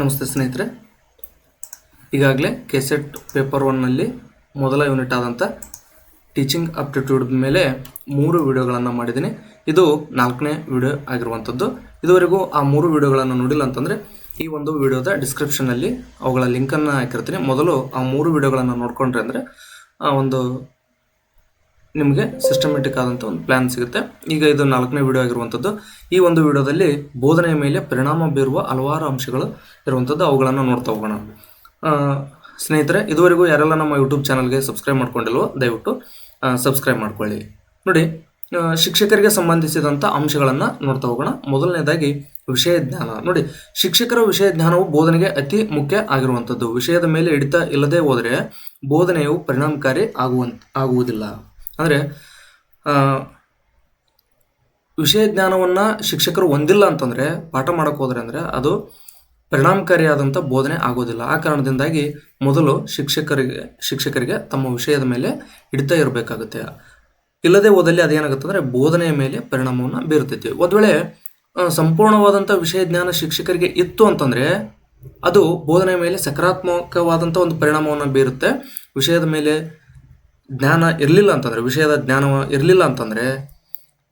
ನಮಸ್ತೆ ಸ್ನೇಹಿತರೆ. ಈಗಾಗಲೇ ಕೆಸೆಟ್ ಪೇಪರ್ ಒನ್ನಲ್ಲಿ ಮೊದಲ ಯೂನಿಟ್ ಆದಂಥ ಟೀಚಿಂಗ್ ಅಪ್ಟಿಟ್ಯೂಡ್ ಮೇಲೆ ಮೂರು ವಿಡಿಯೋಗಳನ್ನು ಮಾಡಿದ್ದೀನಿ. ಇದು ನಾಲ್ಕನೇ ವಿಡಿಯೋ ಆಗಿರುವಂಥದ್ದು ಇದುವರೆಗೂ ಆ ಮೂರು ವಿಡಿಯೋಗಳನ್ನು ನೋಡಿಲ್ಲ ಅಂತಂದರೆ ಈ ಒಂದು ವಿಡಿಯೋದ ಡಿಸ್ಕ್ರಿಪ್ಷನಲ್ಲಿ ಅವುಗಳ ಲಿಂಕನ್ನು ಹಾಕಿರ್ತೀನಿ. ಮೊದಲು ಆ ಮೂರು ವಿಡಿಯೋಗಳನ್ನು ನೋಡ್ಕೊಂಡ್ರೆ ಅಂದರೆ ಆ ಒಂದು ನಿಮಗೆ ಸಿಸ್ಟಮೆಟಿಕ್ ಆದಂಥ ಒಂದು ಪ್ಲ್ಯಾನ್ ಸಿಗುತ್ತೆ. ಈಗ ಇದು ನಾಲ್ಕನೇ ವಿಡಿಯೋ ಆಗಿರುವಂಥದ್ದು ಈ ಒಂದು ವಿಡಿಯೋದಲ್ಲಿ ಬೋಧನೆಯ ಮೇಲೆ ಪರಿಣಾಮ ಬೀರುವ ಹಲವಾರು ಅಂಶಗಳು ಇರುವಂಥದ್ದು ಅವುಗಳನ್ನು ನೋಡ್ತಾ ಹೋಗೋಣ. ಸ್ನೇಹಿತರೆ, ಇದುವರೆಗೂ ಯಾರೆಲ್ಲ ನಮ್ಮ ಯೂಟ್ಯೂಬ್ ಚಾನಲ್ಗೆ ಸಬ್ಸ್ಕ್ರೈಬ್ ಮಾಡ್ಕೊಂಡಿಲ್ವೋ, ದಯವಿಟ್ಟು ಸಬ್ಸ್ಕ್ರೈಬ್ ಮಾಡ್ಕೊಳ್ಳಿ. ನೋಡಿ ಶಿಕ್ಷಕರಿಗೆ ಸಂಬಂಧಿಸಿದಂಥ ಅಂಶಗಳನ್ನು ನೋಡ್ತಾ ಹೋಗೋಣ. ಮೊದಲನೇದಾಗಿ, ವಿಷಯ ಜ್ಞಾನ. ನೋಡಿ, ಶಿಕ್ಷಕರ ವಿಷಯ ಜ್ಞಾನವು ಬೋಧನೆಗೆ ಅತಿ ಮುಖ್ಯ ಆಗಿರುವಂಥದ್ದು ವಿಷಯದ ಮೇಲೆ ಹಿಡಿತ ಇಲ್ಲದೆ ಹೋದರೆ ಬೋಧನೆಯು ಪರಿಣಾಮಕಾರಿ ಆಗುವಂತ, ಆಗುವುದಿಲ್ಲ. ಅಂದರೆ ವಿಷಯ ಜ್ಞಾನವನ್ನು ಶಿಕ್ಷಕರು ಹೊಂದಿಲ್ಲ ಅಂತಂದರೆ, ಪಾಠ ಮಾಡೋಕೆ ಹೋದ್ರೆ ಅಂದರೆ ಅದು ಪರಿಣಾಮಕಾರಿಯಾದಂಥ ಬೋಧನೆ ಆಗೋದಿಲ್ಲ. ಆ ಕಾರಣದಿಂದಾಗಿ ಮೊದಲು ಶಿಕ್ಷಕರಿಗೆ ಶಿಕ್ಷಕರಿಗೆ ತಮ್ಮ ವಿಷಯದ ಮೇಲೆ ಹಿಡಿತ ಇರಬೇಕಾಗುತ್ತೆ. ಇಲ್ಲದೆ ಹೋದಲ್ಲಿ ಅದೇನಾಗುತ್ತೆ ಅಂದರೆ, ಬೋಧನೆಯ ಮೇಲೆ ಪರಿಣಾಮವನ್ನು ಬೀರುತ್ತೈತಿ. ಒಂದು ವೇಳೆ ಸಂಪೂರ್ಣವಾದಂಥ ವಿಷಯ ಜ್ಞಾನ ಶಿಕ್ಷಕರಿಗೆ ಇತ್ತು ಅಂತಂದರೆ, ಅದು ಬೋಧನೆಯ ಮೇಲೆ ಸಕಾರಾತ್ಮಕವಾದಂಥ ಒಂದು ಪರಿಣಾಮವನ್ನು ಬೀರುತ್ತೆ. ವಿಷಯದ ಮೇಲೆ ಜ್ಞಾನ ಇರಲಿಲ್ಲ ಅಂತಂದರೆ, ವಿಷಯದ ಜ್ಞಾನ ಇರಲಿಲ್ಲ ಅಂತಂದರೆ,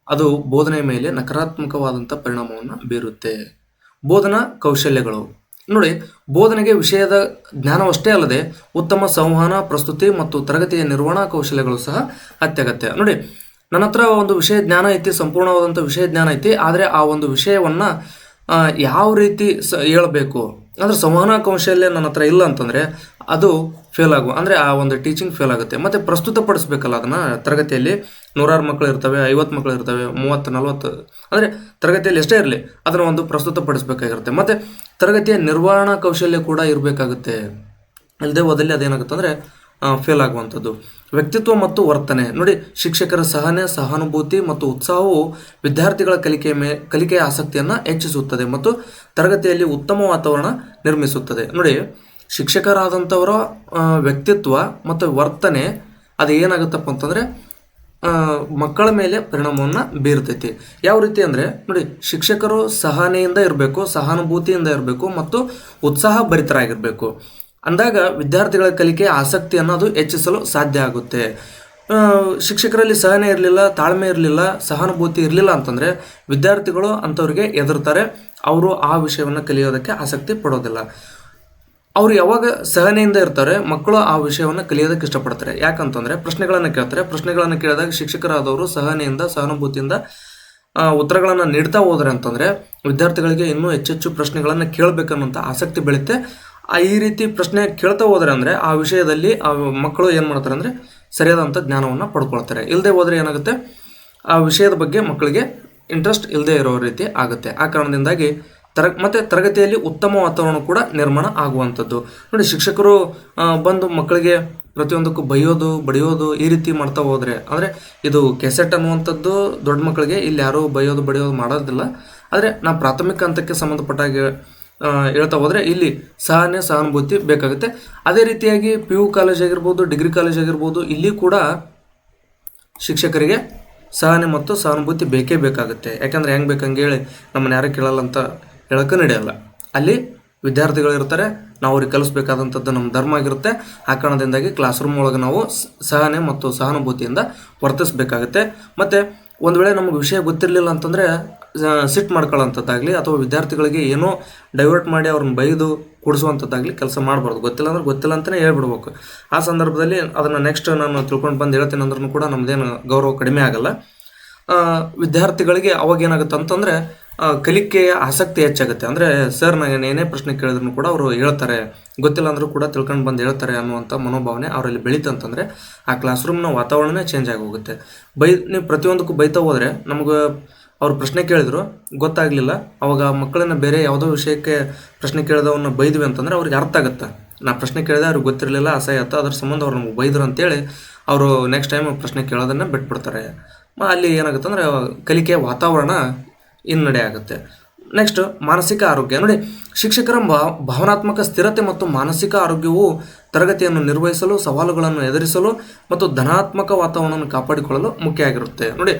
ಅದು ಬೋಧನೆ ಮೇಲೆ ನಕಾರಾತ್ಮಕವಾದಂಥ ಪರಿಣಾಮವನ್ನು ಬೀರುತ್ತೆ. ಬೋಧನಾ ಕೌಶಲ್ಯಗಳು. ನೋಡಿ, ಬೋಧನೆಗೆ ವಿಷಯದ ಜ್ಞಾನವಷ್ಟೇ ಅಲ್ಲದೆ ಉತ್ತಮ ಸಂವಹನ, ಪ್ರಸ್ತುತಿ ಮತ್ತು ತರಗತಿಯ ನಿರ್ವಹಣಾ ಕೌಶಲ್ಯಗಳು ಸಹ ಅತ್ಯಗತ್ಯ. ನೋಡಿ, ನನ್ನ ಹತ್ರ ಒಂದು ವಿಷಯ ಜ್ಞಾನ ಐತಿ ಸಂಪೂರ್ಣವಾದಂಥ ವಿಷಯ ಜ್ಞಾನ ಐತಿ, ಆದರೆ ಆ ಒಂದು ವಿಷಯವನ್ನು ಯಾವ ರೀತಿ ಸ, ಹೇಳಬೇಕು? ಅಂದರೆ ಸಂವಹನ ಕೌಶಲ್ಯ ನನ್ನ ಹತ್ರ ಇಲ್ಲ ಅಂತಂದರೆ ಅದು ಫೇಲ್ ಆಗುವ ಅಂದರೆ ಆ ಒಂದು ಟೀಚಿಂಗ್ ಫೇಲ್ ಆಗುತ್ತೆ. ಮತ್ತು ಪ್ರಸ್ತುತಪಡಿಸ್ಬೇಕಲ್ಲ ಅದನ್ನು, ತರಗತಿಯಲ್ಲಿ ನೂರಾರು ಮಕ್ಕಳು ಇರ್ತವೆ, ಐವತ್ತು ಮಕ್ಕಳು ಇರ್ತವೆ, ಮೂವತ್ತು, ನಲವತ್ತು, ಅಂದರೆ ತರಗತಿಯಲ್ಲಿ ಎಷ್ಟೇ ಇರಲಿ, ಅದನ್ನು ಒಂದು ಪ್ರಸ್ತುತಪಡಿಸ್ಬೇಕಾಗಿರುತ್ತೆ. ಮತ್ತು ತರಗತಿಯ ನಿರ್ವಹಣಾ ಕೌಶಲ್ಯ ಕೂಡ ಇರಬೇಕಾಗುತ್ತೆ. ಇಲ್ಲದೆ ಹೋದಲ್ಲಿ ಅದೇನಾಗುತ್ತೆ ಅಂದರೆ ಫೇಲ್ ಆಗುವಂಥದ್ದು. ವ್ಯಕ್ತಿತ್ವ ಮತ್ತು ವರ್ತನೆ. ನೋಡಿ, ಶಿಕ್ಷಕರ ಸಹನೆ, ಸಹಾನುಭೂತಿ ಮತ್ತು ಉತ್ಸಾಹವು ವಿದ್ಯಾರ್ಥಿಗಳ ಕಲಿಕೆಯ ಮೇ, ಕಲಿಕೆಯ ಆಸಕ್ತಿಯನ್ನು ಹೆಚ್ಚಿಸುತ್ತದೆ ಮತ್ತು ತರಗತಿಯಲ್ಲಿ ಉತ್ತಮ ವಾತಾವರಣ ನಿರ್ಮಿಸುತ್ತದೆ. ನೋಡಿ, ಶಿಕ್ಷಕರಾದಂಥವರ ವ್ಯಕ್ತಿತ್ವ ಮತ್ತು ವರ್ತನೆ ಅದು ಏನಾಗುತ್ತಪ್ಪ ಅಂತಂದರೆ ಮಕ್ಕಳ ಮೇಲೆ ಪರಿಣಾಮವನ್ನು ಬೀರ್ತೈತಿ. ಯಾವ ರೀತಿ ಅಂದರೆ, ನೋಡಿ, ಶಿಕ್ಷಕರು ಸಹನೆಯಿಂದ ಇರಬೇಕು, ಸಹಾನುಭೂತಿಯಿಂದ ಇರಬೇಕು ಮತ್ತು ಉತ್ಸಾಹ ಭರಿತರಾಗಿರಬೇಕು ಅಂದಾಗ ವಿದ್ಯಾರ್ಥಿಗಳ ಕಲಿಕೆ ಆಸಕ್ತಿ ಅನ್ನೋದು ಹೆಚ್ಚಿಸಲು ಸಾಧ್ಯ ಆಗುತ್ತೆ. ಶಿಕ್ಷಕರಲ್ಲಿ ಸಹನೆ ಇರಲಿಲ್ಲ, ತಾಳ್ಮೆ ಇರಲಿಲ್ಲ, ಸಹಾನುಭೂತಿ ಇರಲಿಲ್ಲ ಅಂತಂದರೆ ವಿದ್ಯಾರ್ಥಿಗಳು ಅಂಥವ್ರಿಗೆ ಎದುರ್ತಾರೆ ಅವರು ಆ ವಿಷಯವನ್ನು ಕಲಿಯೋದಕ್ಕೆ ಆಸಕ್ತಿ ಪಡೋದಿಲ್ಲ. ಅವರು ಯಾವಾಗ ಸಹನೆಯಿಂದ ಇರ್ತಾರೆ, ಮಕ್ಕಳು ಆ ವಿಷಯವನ್ನು ಕಲಿಯೋದಕ್ಕೆ ಇಷ್ಟಪಡ್ತಾರೆ. ಯಾಕಂತಂದರೆ ಪ್ರಶ್ನೆಗಳನ್ನು ಕೇಳ್ತಾರೆ. ಪ್ರಶ್ನೆಗಳನ್ನು ಕೇಳಿದಾಗ ಶಿಕ್ಷಕರಾದವರು ಸಹನೆಯಿಂದ, ಸಹಾನುಭೂತಿಯಿಂದ ಉತ್ತರಗಳನ್ನು ನೀಡ್ತಾ ಹೋದರೆ ಅಂತಂದರೆ ವಿದ್ಯಾರ್ಥಿಗಳಿಗೆ ಇನ್ನೂ ಹೆಚ್ಚೆಚ್ಚು ಪ್ರಶ್ನೆಗಳನ್ನು ಕೇಳಬೇಕನ್ನುವಂಥ ಆಸಕ್ತಿ ಬೆಳೆಯುತ್ತೆ. ಈ ರೀತಿ ಪ್ರಶ್ನೆ ಕೇಳ್ತಾ ಹೋದ್ರೆ ಅಂದರೆ ಆ ವಿಷಯದಲ್ಲಿ ಆ ಮಕ್ಕಳು ಏನು ಮಾಡ್ತಾರೆ ಅಂದರೆ ಸರಿಯಾದಂಥ ಜ್ಞಾನವನ್ನು ಪಡ್ಕೊಳ್ತಾರೆ. ಇಲ್ಲದೆ ಹೋದರೆ ಏನಾಗುತ್ತೆ? ಆ ವಿಷಯದ ಬಗ್ಗೆ ಮಕ್ಕಳಿಗೆ ಇಂಟ್ರೆಸ್ಟ್ ಇಲ್ಲದೆ ಇರೋ ರೀತಿ ಆಗುತ್ತೆ. ಆ ಕಾರಣದಿಂದಾಗಿ ತರ ಮತ್ತು ತರಗತಿಯಲ್ಲಿ ಉತ್ತಮ ವಾತಾವರಣ ಕೂಡ ನಿರ್ಮಾಣ ಆಗುವಂಥದ್ದು. ನೋಡಿ, ಶಿಕ್ಷಕರು ಬಂದು ಮಕ್ಕಳಿಗೆ ಪ್ರತಿಯೊಂದಕ್ಕೂ ಬೈಯೋದು, ಬಡಿಯೋದು ಈ ರೀತಿ ಮಾಡ್ತಾ ಹೋದರೆ ಅಂದರೆ ಇದು ಕೆಸೆಟ್ ಅನ್ನುವಂಥದ್ದು ದೊಡ್ಡ ಮಕ್ಕಳಿಗೆ ಇಲ್ಲಿ ಯಾರೂ ಬೈಯೋದು, ಬಡಿಯೋದು ಮಾಡೋದಿಲ್ಲ. ಆದರೆ ನಾವು ಪ್ರಾಥಮಿಕ ಹಂತಕ್ಕೆ ಸಂಬಂಧಪಟ್ಟಾಗ ಹೇಳ್ತಾ ಹೋದರೆ ಇಲ್ಲಿ ಸಹನೆ, ಸಹಾನುಭೂತಿ ಬೇಕಾಗುತ್ತೆ. ಅದೇ ರೀತಿಯಾಗಿ ಪಿ ಯು ಕಾಲೇಜ್ ಆಗಿರ್ಬೋದು ಡಿಗ್ರಿ ಕಾಲೇಜ್ ಆಗಿರ್ಬೋದು, ಇಲ್ಲಿ ಕೂಡ ಶಿಕ್ಷಕರಿಗೆ ಸಹನೆ ಮತ್ತು ಸಹಾನುಭೂತಿ ಬೇಕೇ ಬೇಕಾಗುತ್ತೆ. ಯಾಕಂದ್ರೆ ಹೆಂಗೆ ಬೇಕಂಗೆ ಹೇಳಿ ನಮ್ಮನ್ನ ಯಾರು ಕೇಳಲ್ಲ ಅಂತ ಹೇಳೋಕೆ ನಡೆಯಲ್ಲ. ಅಲ್ಲಿ ವಿದ್ಯಾರ್ಥಿಗಳಿರ್ತಾರೆ ನಾವು ಅವ್ರಿಗೆ ಕಲಿಸ್ಬೇಕಾದಂಥದ್ದು ನಮ್ಮ ಧರ್ಮ ಆಗಿರುತ್ತೆ. ಆ ಕಾರಣದಿಂದಾಗಿ ಕ್ಲಾಸ್ ರೂಮ್ ಒಳಗೆ ನಾವು ಸಹನೆ ಮತ್ತು ಸಹಾನುಭೂತಿಯಿಂದ ವರ್ತಿಸಬೇಕಾಗುತ್ತೆ. ಮತ್ತು ಒಂದು ವೇಳೆ ನಮಗೆ ವಿಷಯ ಗೊತ್ತಿರಲಿಲ್ಲ ಅಂತಂದರೆ ಸಿಟ್ ಮಾಡ್ಕೊಳ್ಳೋಂಥದ್ದಾಗಲಿ ಅಥವಾ ವಿದ್ಯಾರ್ಥಿಗಳಿಗೆ ಏನೋ ಡೈವರ್ಟ್ ಮಾಡಿ ಅವ್ರನ್ನ ಬೈದು ಕೊಡಿಸುವಂಥದ್ದಾಗಲಿ ಕೆಲಸ ಮಾಡಬಾರ್ದು. ಗೊತ್ತಿಲ್ಲ ಅಂದ್ರೆ ಗೊತ್ತಿಲ್ಲ ಅಂತಲೇ ಹೇಳ್ಬಿಡ್ಬೇಕು. ಆ ಸಂದರ್ಭದಲ್ಲಿ ಅದನ್ನು ನೆಕ್ಸ್ಟ್ ನಾನು ತಿಳ್ಕೊಂಡು ಬಂದು ಹೇಳ್ತೀನಿ ಅಂದ್ರೂ ಕೂಡ ನಮ್ಮದೇನು ಗೌರವ ಕಡಿಮೆ ಆಗಲ್ಲ. ವಿದ್ಯಾರ್ಥಿಗಳಿಗೆ ಅವಾಗ ಏನಾಗುತ್ತೆ ಅಂತಂದರೆ ಕಲಿಕೆಯ ಆಸಕ್ತಿ ಹೆಚ್ಚಾಗುತ್ತೆ. ಅಂದರೆ ಸರ್ ನಾನು ಏನೇ ಪ್ರಶ್ನೆ ಕೇಳಿದ್ರು ಕೂಡ ಅವರು ಹೇಳ್ತಾರೆ. ಗೊತ್ತಿಲ್ಲ ಅಂದರೂ ಕೂಡ ತಿಳ್ಕೊಂಡು ಬಂದು ಹೇಳ್ತಾರೆ ಅನ್ನುವಂಥ ಮನೋಭಾವನೆ ಅವರಲ್ಲಿ ಬೆಳೀತಂತಂದರೆ ಆ ಕ್ಲಾಸ್ ರೂಮ್ನ ವಾತಾವರಣನೇ ಚೇಂಜ್ ಆಗಿ ಹೋಗುತ್ತೆ ಬೈ, ನೀವು ಪ್ರತಿಯೊಂದಕ್ಕೂ ಬೈತಾ ಹೋದರೆ ನಮಗೆ ಅವ್ರು ಪ್ರಶ್ನೆ ಕೇಳಿದ್ರು, ಗೊತ್ತಾಗಲಿಲ್ಲ. ಅವಾಗ ಮಕ್ಕಳನ್ನ ಬೇರೆ ಯಾವುದೋ ವಿಷಯಕ್ಕೆ ಪ್ರಶ್ನೆ ಕೇಳಿದವನ್ನ ಬೈದ್ವಿ ಅಂತಂದ್ರೆ ಅವ್ರಿಗೆ ಅರ್ಥ ಆಗುತ್ತೆ. ನಾ ಪ್ರಶ್ನೆ ಕೇಳಿದೆ ಅವ್ರಿಗೆ ಗೊತ್ತಿರಲಿಲ್ಲ, ಅಸಹ್ಯ ಆಯ್ತು, ಅದ್ರ ಸಂಬಂಧ ಅವ್ರು ನಮ್ಗೆ ಬೈದ್ರು ಅಂತೇಳಿ ಅವರು ನೆಕ್ಸ್ಟ್ ಟೈಮ್ ಪ್ರಶ್ನೆ ಕೇಳೋದನ್ನ ಬಿಟ್ಬಿಡ್ತಾರೆ. ಅಲ್ಲಿ ಏನಾಗುತ್ತೆ ಅಂದರೆ ಕಲಿಕೆಯ ವಾತಾವರಣ ಹಿನ್ನಡೆ ಆಗುತ್ತೆ. ನೆಕ್ಸ್ಟ್ ಮಾನಸಿಕ ಆರೋಗ್ಯ. ನೋಡಿ, ಶಿಕ್ಷಕರ ಭಾವನಾತ್ಮಕ ಸ್ಥಿರತೆ ಮತ್ತು ಮಾನಸಿಕ ಆರೋಗ್ಯವು ತರಗತಿಯನ್ನು ನಿರ್ವಹಿಸಲು, ಸವಾಲುಗಳನ್ನು ಎದುರಿಸಲು ಮತ್ತು ಧನಾತ್ಮಕ ವಾತಾವರಣವನ್ನು ಕಾಪಾಡಿಕೊಳ್ಳಲು ಮುಖ್ಯ ಆಗಿರುತ್ತೆ. ನೋಡಿ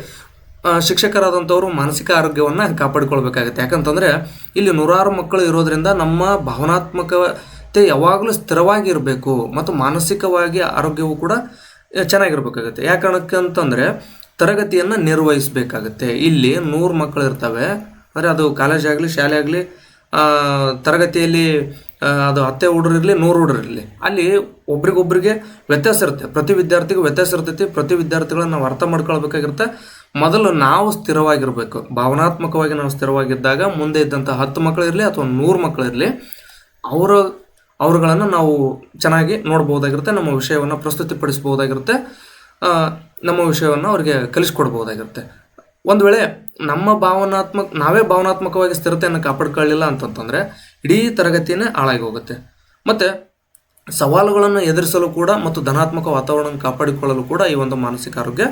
ಶಿಕ್ಷಕರಾದಂಥವರು ಮಾನಸಿಕ ಆರೋಗ್ಯವನ್ನು ಕಾಪಾಡಿಕೊಳ್ಬೇಕಾಗುತ್ತೆ. ಯಾಕಂತಂದರೆ, ಇಲ್ಲಿ ನೂರಾರು ಮಕ್ಕಳು ಇರೋದ್ರಿಂದ ನಮ್ಮ ಭಾವನಾತ್ಮಕತೆ ಯಾವಾಗಲೂ ಸ್ಥಿರವಾಗಿರಬೇಕು ಮತ್ತು ಮಾನಸಿಕವಾಗಿ ಆರೋಗ್ಯವು ಕೂಡ ಚೆನ್ನಾಗಿರಬೇಕಾಗುತ್ತೆ. ಕಾರಣಕ್ಕೆ ಅಂತಂದರೆ ತರಗತಿಯನ್ನು ನಿರ್ವಹಿಸಬೇಕಾಗತ್ತೆ. ಇಲ್ಲಿ ನೂರು ಮಕ್ಕಳು ಇರ್ತವೆ. ಅಂದರೆ ಅದು ಕಾಲೇಜ್ ಆಗಲಿ, ಶಾಲೆ ಆಗಲಿ ತರಗತಿಯಲ್ಲಿ ಅದು ಹತ್ತೆ ಹುಡುಗರು ಇರಲಿ, ನೂರು ಹುಡುಗರು ಇರಲಿ. ಅಲ್ಲಿ ಒಬ್ರಿಗೊಬ್ರಿಗೆ ವ್ಯತ್ಯಾಸ ಇರುತ್ತೆ. ಪ್ರತಿ ವಿದ್ಯಾರ್ಥಿಗೂ ವ್ಯತ್ಯಾಸ ಇರ್ತೈತಿ. ಪ್ರತಿ ವಿದ್ಯಾರ್ಥಿಗಳನ್ನು ನಾವು ಅರ್ಥ ಮಾಡ್ಕೊಳ್ಬೇಕಾಗಿರುತ್ತೆ. ಮೊದಲು ನಾವು ಸ್ಥಿರವಾಗಿರಬೇಕು. ಭಾವನಾತ್ಮಕವಾಗಿ ನಾವು ಸ್ಥಿರವಾಗಿದ್ದಾಗ ಮುಂದೆ ಇದ್ದಂಥ ಹತ್ತು ಮಕ್ಕಳು ಇರಲಿ ಅಥವಾ ನೂರು ಮಕ್ಕಳು ಇರಲಿ, ಅವರ, ಅವರುಗಳನ್ನು ನಾವು ಚೆನ್ನಾಗಿ ನೋಡ್ಬೋದಾಗಿರುತ್ತೆ. ನಮ್ಮ ವಿಷಯವನ್ನು ಪ್ರಸ್ತುತಿಪಡಿಸ್ಬೋದಾಗಿರುತ್ತೆ. ನಮ್ಮ ವಿಷಯವನ್ನು ಅವರಿಗೆ ಕಲಿಸ್ಕೊಡ್ಬೋದಾಗಿರುತ್ತೆ. ಒಂದು ವೇಳೆ ನಮ್ಮ ಭಾವನಾತ್ಮಕ, ನಾವೇ ಭಾವನಾತ್ಮಕವಾಗಿ ಸ್ಥಿರತೆಯನ್ನು ಕಾಪಾಡ್ಕೊಳ್ಳಿಲ್ಲ ಅಂತಂತಂದರೆ ಇಡೀ ತರಗತಿಯೇ ಹಾಳಾಗಿ ಹೋಗುತ್ತೆ. ಮತ್ತು ಸವಾಲುಗಳನ್ನು ಎದುರಿಸಲು ಕೂಡ ಮತ್ತು ಧನಾತ್ಮಕ ವಾತಾವರಣ ಕಾಪಾಡಿಕೊಳ್ಳಲು ಕೂಡ ಈ ಒಂದು ಮಾನಸಿಕ ಆರೋಗ್ಯ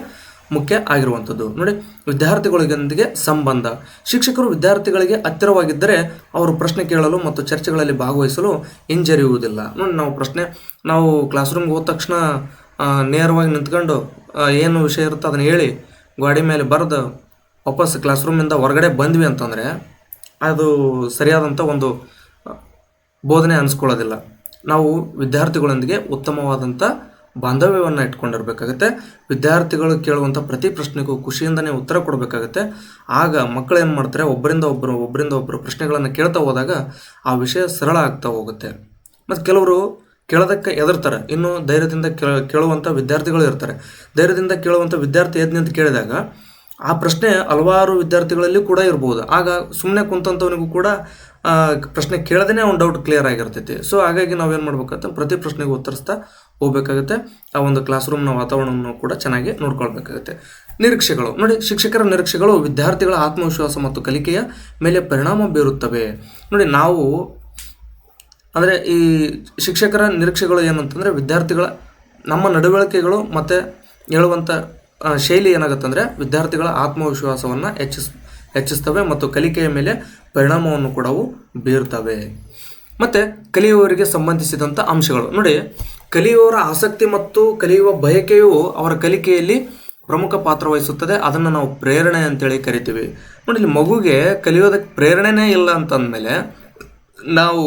ಮುಖ್ಯ ಆಗಿರುವಂಥದ್ದು. ನೋಡಿ, ವಿದ್ಯಾರ್ಥಿಗಳಿಗೊಂದಿಗೆ ಸಂಬಂಧ. ಶಿಕ್ಷಕರು ವಿದ್ಯಾರ್ಥಿಗಳಿಗೆ ಹತ್ತಿರವಾಗಿದ್ದರೆ ಅವರು ಪ್ರಶ್ನೆ ಕೇಳಲು ಮತ್ತು ಚರ್ಚೆಗಳಲ್ಲಿ ಭಾಗವಹಿಸಲು ಹಿಂಜರಿಯುವುದಿಲ್ಲ. ನೋಡಿ, ನಾವು ಪ್ರಶ್ನೆ, ನಾವು ಕ್ಲಾಸ್ ರೂಮ್ಗೆ ಹೋದ ತಕ್ಷಣ ನೇರವಾಗಿ ನಿಂತ್ಕೊಂಡು ಏನು ವಿಷಯ ಇರುತ್ತೆ ಅದನ್ನು ಹೇಳಿ ಗೋಡೆ ಮೇಲೆ ಬರೆದು ವಾಪಸ್ ಕ್ಲಾಸ್ ರೂಮಿಂದ ಹೊರಗಡೆ ಬಂದ್ವಿ ಅಂತಂದರೆ ಅದು ಸರಿಯಾದಂಥ ಒಂದು ಬೋಧನೆ ಅನಿಸ್ಕೊಳ್ಳೋದಿಲ್ಲ. ನಾವು ವಿದ್ಯಾರ್ಥಿಗಳೊಂದಿಗೆ ಉತ್ತಮವಾದಂಥ ಬಾಂಧವ್ಯವನ್ನು ಇಟ್ಕೊಂಡಿರಬೇಕಾಗುತ್ತೆ. ವಿದ್ಯಾರ್ಥಿಗಳು ಕೇಳುವಂಥ ಪ್ರತಿ ಪ್ರಶ್ನೆಗೂ ಖುಷಿಯಿಂದನೇ ಉತ್ತರ ಕೊಡಬೇಕಾಗುತ್ತೆ. ಆಗ ಮಕ್ಕಳು ಏನು ಮಾಡ್ತಾರೆ, ಒಬ್ಬರಿಂದ ಒಬ್ಬರು ಒಬ್ಬರಿಂದ ಒಬ್ಬರು ಪ್ರಶ್ನೆಗಳನ್ನು ಕೇಳ್ತಾ ಹೋದಾಗ ಆ ವಿಷಯ ಸರಳ ಆಗ್ತಾ ಹೋಗುತ್ತೆ. ಮತ್ತು ಕೆಲವರು ಕೇಳೋದಕ್ಕೆ ಎದುರ್ತಾರೆ ಇನ್ನು ಧೈರ್ಯದಿಂದ ಕೇಳ ಕೇಳುವಂಥ ವಿದ್ಯಾರ್ಥಿಗಳು ಇರ್ತಾರೆ. ಧೈರ್ಯದಿಂದ ಕೇಳುವಂಥ ವಿದ್ಯಾರ್ಥಿ ಎದ್ದು ಅಂತ ಕೇಳಿದಾಗ ಆ ಪ್ರಶ್ನೆ ಹಲವಾರು ವಿದ್ಯಾರ್ಥಿಗಳಲ್ಲಿ ಕೂಡ ಇರ್ಬೋದು. ಆಗ ಸುಮ್ಮನೆ ಕುಂತಂಥವನಿಗೂ ಕೂಡ ಪ್ರಶ್ನೆ ಕೇಳದೇ ಒಂದು ಡೌಟ್ ಕ್ಲಿಯರ್ ಆಗಿರ್ತೈತಿ. ಸೊ ಹಾಗಾಗಿ ನಾವೇನು ಮಾಡ್ಬೇಕಂತ ಪ್ರತಿ ಪ್ರಶ್ನೆಗೆ ಉತ್ತರಿಸ್ತಾ ಹೋಗ್ಬೇಕಾಗುತ್ತೆ. ಆ ಒಂದು ಕ್ಲಾಸ್ ರೂಮ್ನ ವಾತಾವರಣವನ್ನು ಕೂಡ ಚೆನ್ನಾಗಿ ನೋಡ್ಕೊಳ್ಬೇಕಾಗುತ್ತೆ. ನಿರೀಕ್ಷೆಗಳು. ನೋಡಿ, ಶಿಕ್ಷಕರ ನಿರೀಕ್ಷೆಗಳು ವಿದ್ಯಾರ್ಥಿಗಳ ಆತ್ಮವಿಶ್ವಾಸ ಮತ್ತು ಕಲಿಕೆಯ ಮೇಲೆ ಪರಿಣಾಮ ಬೀರುತ್ತವೆ. ನೋಡಿ, ನಾವು ಅಂದರೆ ಈ ಶಿಕ್ಷಕರ ನಿರೀಕ್ಷೆಗಳು ಏನಂತಂದರೆ ವಿದ್ಯಾರ್ಥಿಗಳ ನಮ್ಮ ನಡವಳಿಕೆಗಳು ಮತ್ತು ಹೇಳುವಂಥ ಶೈಲಿ ಏನಾಗುತ್ತೆ ಅಂದರೆ ವಿದ್ಯಾರ್ಥಿಗಳ ಆತ್ಮವಿಶ್ವಾಸವನ್ನು ಹೆಚ್ಚಿಸ್, ಹೆಚ್ಚಿಸ್ತವೆ ಮತ್ತು ಕಲಿಕೆಯ ಮೇಲೆ ಪರಿಣಾಮವನ್ನು ಕೂಡ ಅವು ಬೀರ್ತವೆ. ಮತ್ತು ಕಲಿಯುವವರಿಗೆ ಸಂಬಂಧಿಸಿದಂಥ ಅಂಶಗಳು. ನೋಡಿ, ಕಲಿಯುವವರ ಆಸಕ್ತಿ ಮತ್ತು ಕಲಿಯುವ ಬಯಕೆಯು ಅವರ ಕಲಿಕೆಯಲ್ಲಿ ಪ್ರಮುಖ ಪಾತ್ರ ವಹಿಸುತ್ತದೆ. ಅದನ್ನು ನಾವು ಪ್ರೇರಣೆ ಅಂತೇಳಿ ಕರಿತೀವಿ. ನೋಡಿ ಮಗುಗೆ ಕಲಿಯೋದಕ್ಕೆ ಪ್ರೇರಣೆನೇ ಇಲ್ಲ ಅಂತಂದಮೇಲೆ ನಾವು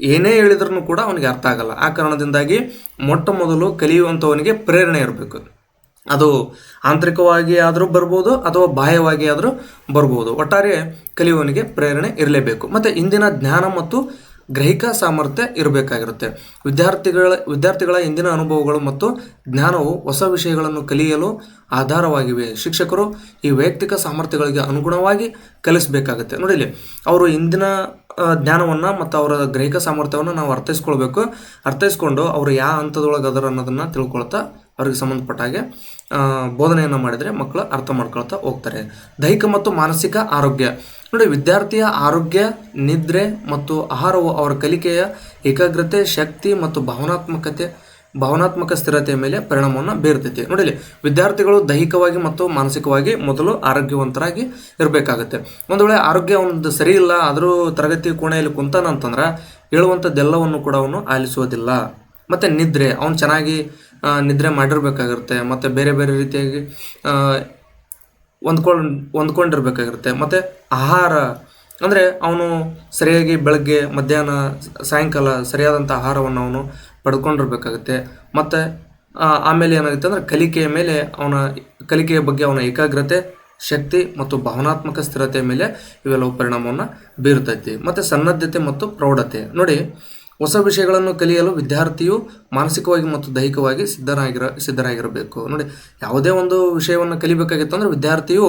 ಏನೇ ಹೇಳಿದ್ರು ಕೂಡ ಅವನಿಗೆ ಅರ್ಥ ಆಗಲ್ಲ. ಆ ಕಾರಣದಿಂದಾಗಿ ಮೊಟ್ಟ ಮೊದಲು ಕಲಿಯುವಂಥವನಿಗೆ ಪ್ರೇರಣೆ ಇರಬೇಕು. ಅದು ಆಂತರಿಕವಾಗಿ ಆದರೂ ಬರ್ಬೋದು ಅಥವಾ ಬಾಹ್ಯವಾಗಿ ಆದರೂ ಬರ್ಬೋದು. ಒಟ್ಟಾರೆ ಕಲಿಯುವವನಿಗೆ ಪ್ರೇರಣೆ ಇರಲೇಬೇಕು. ಮತ್ತು ಇಂದಿನ ಜ್ಞಾನ ಮತ್ತು ಗ್ರಹಿಕ ಸಾಮರ್ಥ್ಯ ಇರಬೇಕಾಗಿರುತ್ತೆ. ವಿದ್ಯಾರ್ಥಿಗಳ ವಿದ್ಯಾರ್ಥಿಗಳ ಇಂದಿನ ಅನುಭವಗಳು ಮತ್ತು ಜ್ಞಾನವು ಹೊಸ ವಿಷಯಗಳನ್ನು ಕಲಿಯಲು ಆಧಾರವಾಗಿವೆ. ಶಿಕ್ಷಕರು ಈ ವೈಯಕ್ತಿಕ ಸಾಮರ್ಥ್ಯಗಳಿಗೆ ಅನುಗುಣವಾಗಿ ಕಲಿಸಬೇಕಾಗುತ್ತೆ. ನೋಡಿಲಿ ಅವರು ಇಂದಿನ ಜ್ಞಾನವನ್ನು ಮತ್ತು ಅವರ ಗ್ರಹಿಕ ಸಾಮರ್ಥ್ಯವನ್ನು ನಾವು ಅರ್ಥೈಸ್ಕೊಳ್ಬೇಕು. ಅರ್ಥೈಸ್ಕೊಂಡು ಅವರು ಯಾವ ಹಂತದೊಳಗೆ ಅದರ ಅನ್ನೋದನ್ನು ತಿಳ್ಕೊಳ್ತಾ ಅವ್ರಿಗೆ ಸಂಬಂಧಪಟ್ಟ ಹಾಗೆ ಬೋಧನೆಯನ್ನು ಮಾಡಿದರೆ ಮಕ್ಕಳು ಅರ್ಥ ಮಾಡ್ಕೊಳ್ತಾ ಹೋಗ್ತಾರೆ. ದೈಹಿಕ ಮತ್ತು ಮಾನಸಿಕ ಆರೋಗ್ಯ. ನೋಡಿ, ವಿದ್ಯಾರ್ಥಿಯ ಆರೋಗ್ಯ, ನಿದ್ರೆ ಮತ್ತು ಆಹಾರವು ಅವರ ಕಲಿಕೆಯ ಏಕಾಗ್ರತೆ, ಶಕ್ತಿ ಮತ್ತು ಭಾವನಾತ್ಮಕತೆ ಭಾವನಾತ್ಮಕ ಸ್ಥಿರತೆಯ ಮೇಲೆ ಪರಿಣಾಮವನ್ನು ಬೀರ್ತೈತಿ. ನೋಡಿಲಿ ವಿದ್ಯಾರ್ಥಿಗಳು ದೈಹಿಕವಾಗಿ ಮತ್ತು ಮಾನಸಿಕವಾಗಿ ಮೊದಲು ಆರೋಗ್ಯವಂತರಾಗಿ ಇರಬೇಕಾಗುತ್ತೆ. ಒಂದು ವೇಳೆ ಆರೋಗ್ಯ ಒಂದು ಸರಿ ಇಲ್ಲ, ಆದರೂ ತರಗತಿ ಕೋಣೆಯಲ್ಲಿ ಕುಂತಾನಂತಂದ್ರೆ ಹೇಳುವಂಥದ್ದೆಲ್ಲವನ್ನು ಕೂಡ ಅವನು ಆಲಿಸೋದಿಲ್ಲ ಮತ್ತು ನಿದ್ರೆ, ಅವನು ಚೆನ್ನಾಗಿ ನಿದ್ರೆ ಮಾಡಿರಬೇಕಾಗಿರುತ್ತೆ. ಮತ್ತು ಬೇರೆ ಬೇರೆ ರೀತಿಯಾಗಿ ಹೊಂದ್ಕೊಂಡು ಹೊಂದ್ಕೊಂಡಿರ್ಬೇಕಾಗಿರುತ್ತೆ. ಮತ್ತು ಆಹಾರ, ಅಂದರೆ ಅವನು ಸರಿಯಾಗಿ ಬೆಳಗ್ಗೆ, ಮಧ್ಯಾಹ್ನ, ಸಾಯಂಕಾಲ ಸರಿಯಾದಂಥ ಆಹಾರವನ್ನು ಅವನು ಪಡ್ಕೊಂಡಿರ್ಬೇಕಾಗುತ್ತೆ. ಮತ್ತು ಆಮೇಲೆ ಏನಾಗುತ್ತೆ ಅಂದರೆ ಕಲಿಕೆಯ ಮೇಲೆ ಅವನ, ಕಲಿಕೆಯ ಬಗ್ಗೆ ಅವನ ಏಕಾಗ್ರತೆ, ಶಕ್ತಿ ಮತ್ತು ಭಾವನಾತ್ಮಕ ಸ್ಥಿರತೆಯ ಮೇಲೆ ಇವೆಲ್ಲವೂ ಪರಿಣಾಮವನ್ನು ಬೀರ್ತೈತಿ ಮತ್ತು ಸನ್ನದ್ಧತೆ ಮತ್ತು ಪ್ರೌಢತೆ. ನೋಡಿ ಹೊಸ ವಿಷಯಗಳನ್ನು ಕಲಿಯಲು ವಿದ್ಯಾರ್ಥಿಯು ಮಾನಸಿಕವಾಗಿ ಮತ್ತು ದೈಹಿಕವಾಗಿ ಸಿದ್ಧರಾಗಿರ, ಸಿದ್ಧರಾಗಿರಬೇಕು. ನೋಡಿ, ಯಾವುದೇ ಒಂದು ವಿಷಯವನ್ನು ಕಲಿಬೇಕಾಗಿತ್ತು ಅಂದರೆ ವಿದ್ಯಾರ್ಥಿಯು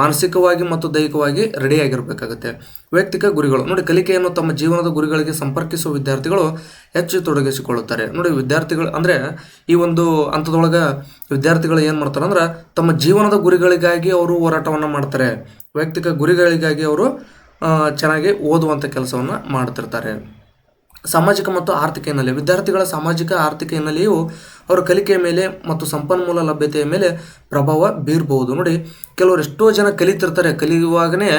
ಮಾನಸಿಕವಾಗಿ ಮತ್ತು ದೈಹಿಕವಾಗಿ ರೆಡಿಯಾಗಿರಬೇಕಾಗುತ್ತೆ. ವೈಯಕ್ತಿಕ ಗುರಿಗಳು. ನೋಡಿ, ಕಲಿಕೆಯನ್ನು ತಮ್ಮ ಜೀವನದ ಗುರಿಗಳಿಗೆ ಸಂಪರ್ಕಿಸುವ ವಿದ್ಯಾರ್ಥಿಗಳು ಹೆಚ್ಚು ತೊಡಗಿಸಿಕೊಳ್ಳುತ್ತಾರೆ. ನೋಡಿ, ವಿದ್ಯಾರ್ಥಿಗಳು ಅಂದರೆ ಈ ಒಂದು ಹಂತದೊಳಗೆ ವಿದ್ಯಾರ್ಥಿಗಳು ಏನು ಮಾಡ್ತಾರೆ ಅಂದ್ರೆ ತಮ್ಮ ಜೀವನದ ಗುರಿಗಳಿಗಾಗಿ ಅವರು ಹೋರಾಟವನ್ನು ಮಾಡ್ತಾರೆ. ವೈಯಕ್ತಿಕ ಗುರಿಗಳಿಗಾಗಿ ಅವರು ಚೆನ್ನಾಗಿ ಓದುವಂಥ ಕೆಲಸವನ್ನು ಮಾಡ್ತಿರ್ತಾರೆ. ಸಾಮಾಜಿಕ ಮತ್ತು ಆರ್ಥಿಕ ಹಿನ್ನೆಲೆ. ವಿದ್ಯಾರ್ಥಿಗಳ ಸಾಮಾಜಿಕ, ಆರ್ಥಿಕ ಹಿನ್ನೆಲೆಯು ಅವರ ಕಲಿಕೆಯ ಮೇಲೆ ಮತ್ತು ಸಂಪನ್ಮೂಲ ಲಭ್ಯತೆಯ ಮೇಲೆ ಪ್ರಭಾವ ಬೀರಬಹುದು. ನೋಡಿ, ಕೆಲವರು ಎಷ್ಟೋ ಜನ ಕಲಿತಿರ್ತಾರೆ. ಕಲಿಯುವಾಗನೇ